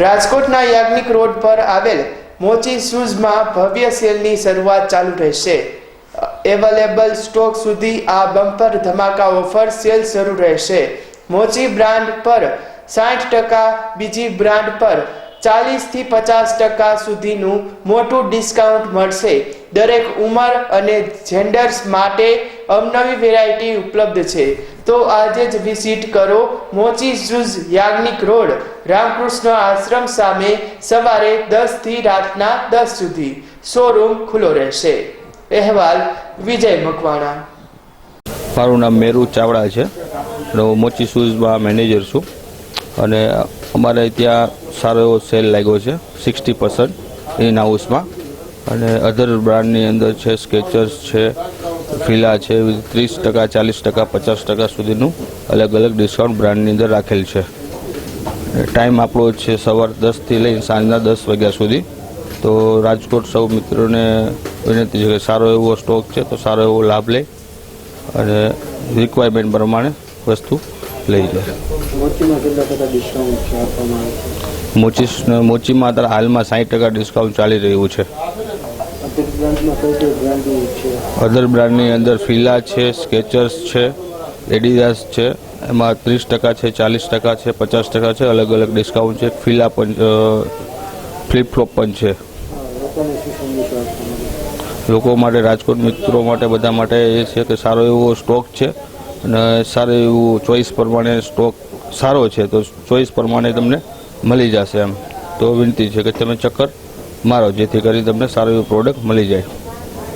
રાજકોટના યાજ્ઞિક રોડ પર આવેલ મોચી શૂઝમાં ભવ્ય સેલની શરૂઆત ચાલુ રહેશે. એવેલેબલ સ્ટોક સુધી આ બમ્પર ધમાકા ઓફર સેલ શરૂ રહેશે. મોચી બ્રાન્ડ પર સાઠ ટકા, બીજી બ્રાન્ડ પર ચાલીસથી પચાસ ટકા સુધીનું મોટું ડિસ્કાઉન્ટ મળશે. દરેક ઉંમર અને જેન્ડર્સ માટે અવનવી વેરાયટી ઉપલબ્ધ છે. તો આજે જ વિઝિટ કરો મોચી શૂઝ યાજ્ઞિક રોડ, રામકૃષ્ણ આશ્રમ સામે સવારે દસથી રાતના દસ સુધી. શોરૂમ ખુલ્લો રહેશે. અહેવાલ વિજય મકવાણા. મારું નામ મેરુ ચાવડા છે. મોચી શૂઝમાં મેનેજર છું. અને અમારે ત્યાં સારો એવો સેલ લાગ્યો છે, સિક્સટી પર્સન્ટ ઇન હાઉસમાં. અને અધર બ્રાન્ડની અંદર છે, સ્કેચર્સ છે, ફિલા છે, ત્રીસ ટકા, ચાલીસ ટકા, પચાસ ટકા સુધીનું અલગ અલગ ડિસ્કાઉન્ટ બ્રાન્ડની અંદર રાખેલ છે. ટાઈમ આપણો છે સવાર દસથી લઈને સાંજના દસ વાગ્યા સુધી. તો રાજકોટ સૌ મિત્રોને વિનંતી છે કે સારો એવો સ્ટોક છે, તો સારો એવો લાભ લે. અને રિક્વાયરમેન્ટ પ્રમાણે વસ્તુ લઈ આવે મોચી મોચીમાં અત્યારે હાલમાં સાઠ ટકા ડિસ્કાઉન્ટ ચાલી રહ્યું છે. અધર બ્રાન્ડની અંદર ફિલા છે સ્કેચર્સ છે એડિડાસ છે એમાં ત્રીસ ટકા છે ચાલીસ ટકા છે પચાસ ટકા છે અલગ અલગ ડિસ્કાઉન્ટ છે. ફિલા પણ ફ્લિપફ્લોપ પણ છે. લોકો માટે રાજકોટ મિત્રો માટે બધા માટે એ છે કે સારો એવો સ્ટોક છે. અને સારું એવું ચોઈસ પ્રમાણે સ્ટોક સારો છે, તો ચોઈસ પ્રમાણે તમને મળી જશે એમ. તો વિનંતી છે કે તમે ચક્કર મારો, જેથી કરી તમને સારું એવું પ્રોડક્ટ મળી જાય.